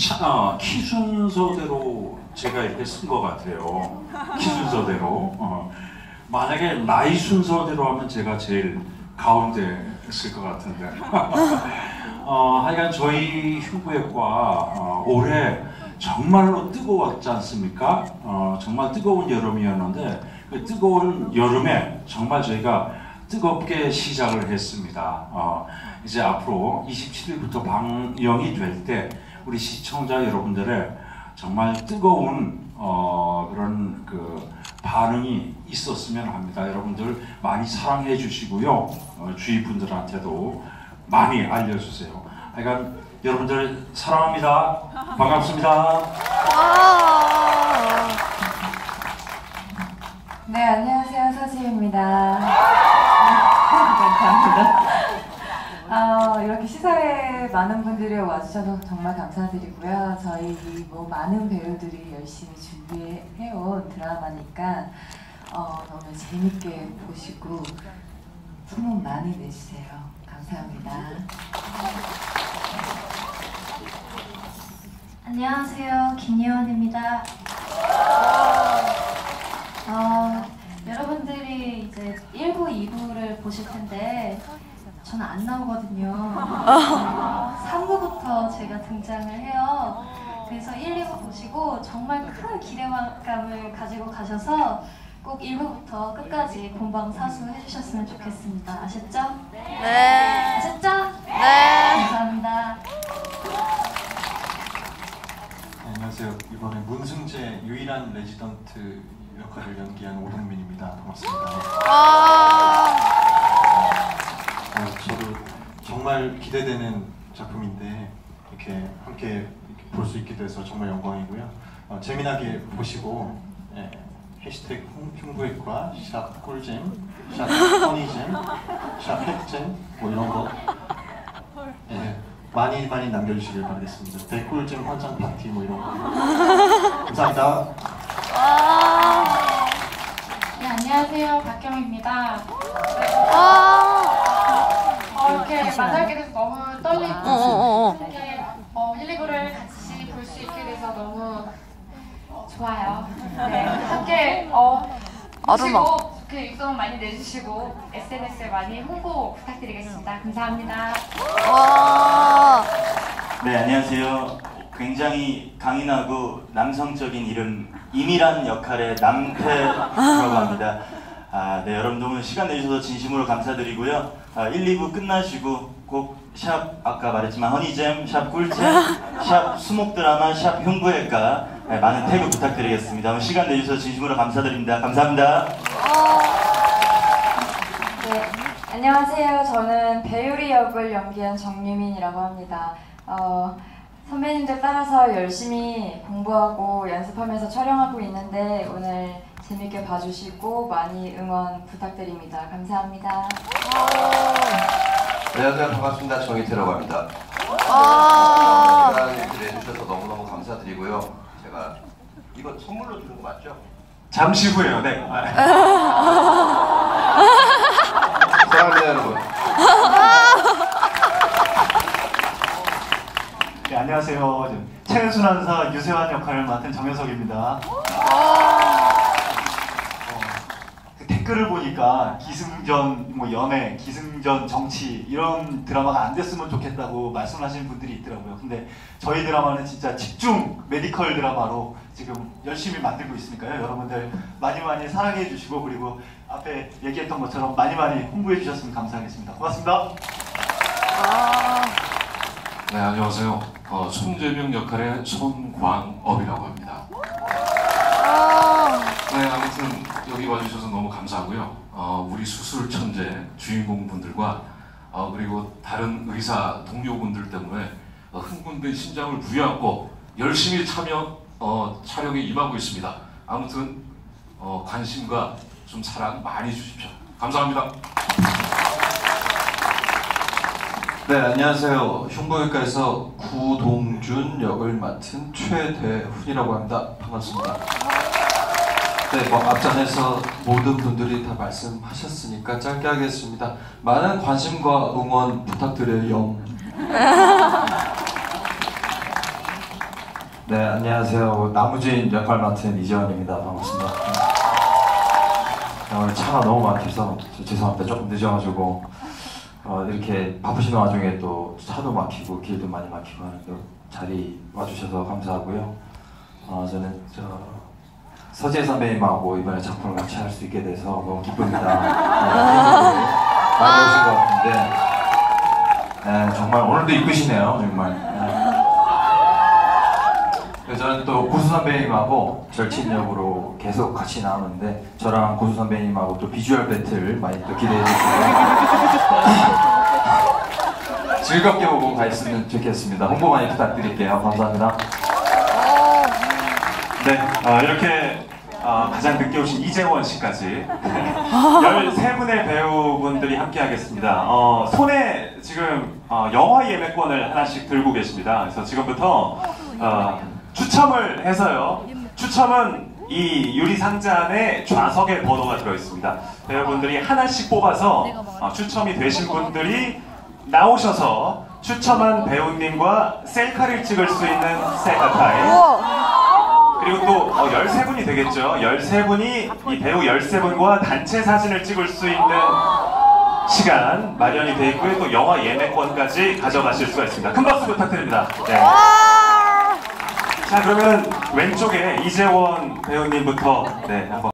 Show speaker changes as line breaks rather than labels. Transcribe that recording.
차, 어, 키 순서대로 제가 이렇게 쓴 것 같아요. 키 순서대로. 어. 만약에 나이 순서대로 하면 제가 제일 가운데 있을 것 같은데. 어, 하여간 저희 흉부외과 어, 올해 정말로 뜨거웠지 않습니까? 어, 정말 뜨거운 여름이었는데 그 뜨거운 여름에 정말 저희가 뜨겁게 시작을 했습니다. 어, 이제 앞으로 27일부터 방영이 될때 우리 시청자 여러분들의 정말 뜨거운 어, 그런 그 반응이 있었으면 합니다. 여러분들 많이 사랑해 주시고요. 어, 주위 분들한테도 많이 알려주세요. 하여간 여러분들 사랑합니다. 반갑습니다.
네, 안녕하세요. 서지입니다. 어, 이렇게 시사에 많은 분들이 와주셔서 정말 감사드리고요. 저희 뭐 많은 배우들이 열심히 준비해온 드라마니까 어, 너무 재밌게 보시고 소문 많이 내주세요. 감사합니다.
안녕하세요. 김예원입니다. 어, 여러분들이 이제 1부, 2부를 보실 텐데 저는 안 나오거든요. 3부부터 제가 등장을 해요. 그래서 1, 2부 보시고 정말 큰 기대감을 가지고 가셔서 꼭 1부부터 끝까지 본방 사수 해주셨으면 좋겠습니다. 아셨죠?
네.
아셨죠?
네.
감사합니다.
네, 안녕하세요. 이번에 문승재 유일한 레지던트 역할을 연기한 오동민 기대되는 작품인데 이렇게 함께 볼 수 있게 돼서 정말 영광이고요. 어, 재미나게 보시고 예, 해시태그 흉- 흉부외과 샵 꿀잼, 샵 허니잼, 샵 핵잼 뭐 이런 거 예, 많이 많이 남겨주시길 바라겠습니다. 대꿀잼 환장 파티 뭐 이런 거 감사합니다.
네, 안녕하세요. 박경입니다.
아.
어, 이렇게 만나게 돼서 너무 떨리고,
어, 어, 어.
이렇게 어, 1, 2부를 같이 볼 수 있게 돼서 너무 좋아요. 네, 함께 어,
아름아.
보시고 그 입소문 많이 내주시고 SNS에 많이 홍보 부탁드리겠습니다. 감사합니다.
와.
네, 안녕하세요. 굉장히 강인하고 남성적인 이름 임이란 역할의 남태라고 합니다. 아, 네, 여러분 너무 시간 내주셔서 진심으로 감사드리고요. 아, 1, 2부 끝나시고 꼭 샵 아까 말했지만 허니잼, 샵 꿀잼, 샵 수목 드라마, 샵 흉부외과 네, 많은 태그 부탁드리겠습니다. 오늘 시간 내주셔서 진심으로 감사드립니다. 감사합니다.
네, 안녕하세요. 저는 배우리 역을 연기한 정유민이라고 합니다. 어, 선배님들 따라서 열심히 공부하고 연습하면서 촬영하고 있는데 오늘 재밌게 봐주시고 많이 응원 부탁드립니다. 감사합니다.
안녕하세요 반갑습니다 정희태라고 합니다
아.
시간 이렇게 내주셔서 너무너무 감사드리고요 제가 이거 선물로 주는 거 맞죠?
잠시 후에요. 네.
사랑합니다 여러분
네, 안녕하세요. 최순환사 유세환 역할을 맡은 정현석입니다. 댓글을 보니까 기승전 뭐 연애, 기승전 정치 이런 드라마가 안 됐으면 좋겠다고 말씀하시는 분들이 있더라고요. 근데 저희 드라마는 진짜 집중 메디컬 드라마로 지금 열심히 만들고 있으니까요. 여러분들 많이 많이 사랑해 주시고 그리고 앞에 얘기했던 것처럼 많이 많이 홍보해 주셨으면 감사하겠습니다. 고맙습니다.
네 안녕하세요. 어, 손재명 역할의 손광업이라고 합니다. 네 아무튼 여기 와주셔서 너무 감사하고요. 어, 우리 수술 천재 주인공분들과 어, 그리고 다른 의사 동료분들 때문에 어, 흥분된 심장을 부여하고 열심히 참여 어, 촬영에 임하고 있습니다. 아무튼 어, 관심과 좀 사랑 많이 주십시오. 감사합니다.
네, 안녕하세요. 흉부외과에서 구동준 역을 맡은 최대훈이라고 합니다. 반갑습니다. 네, 뭐 앞전에서 모든 분들이 다 말씀하셨으니까 짧게 하겠습니다. 많은 관심과 응원 부탁드려요.
네, 안녕하세요. 나무주인 역할 맡은 이재원입니다. 반갑습니다. 네, 오늘 차가 너무 막혀서 저 죄송합니다. 조금 늦어가지고 어, 이렇게 바쁘신 와중에 또 차도 막히고 길도 많이 막히고 하는데 자리 와주셔서 감사하고요. 어, 저는 저 서재 선배님하고 이번에 작품을 같이 할 수 있게 돼서 너무 기쁩니다. 네, 많이 오신 것 같은데 네, 정말 오늘도 이쁘시네요. 정말. 네. 저는 또 구수 선배님하고 절친 역으로 계속 같이 나오는데 저랑 구수 선배님하고 또 비주얼 배틀 많이 또 기대해 주시고 즐겁게 보고 가셨으면 좋겠습니다. 홍보 많이 부탁드릴게요. 감사합니다.
네, 어, 이렇게 어, 가장 늦게 오신 이재원 씨까지 13분의 배우분들이 함께 하겠습니다. 어, 손에 지금 어, 영화 예매권을 하나씩 들고 계십니다. 그래서 지금부터 어, 추첨을 해서요. 추첨은 이 유리 상자 안에 좌석에 번호가 들어 있습니다. 배우분들이 하나씩 뽑아서 어, 추첨이 되신 분들이 나오셔서 추첨한 배우님과 셀카를 찍을 수 있는 셀카 타임. 그리고 또 어, 13분이 되겠죠. 13분이 이 배우 13분과 단체 사진을 찍을 수 있는 시간 마련이 되어 있고요. 또 영화 예매권까지 가져가실 수가 있습니다. 큰 박수 부탁드립니다. 네. 자 그러면 왼쪽에 이재원 배우님부터 네 한번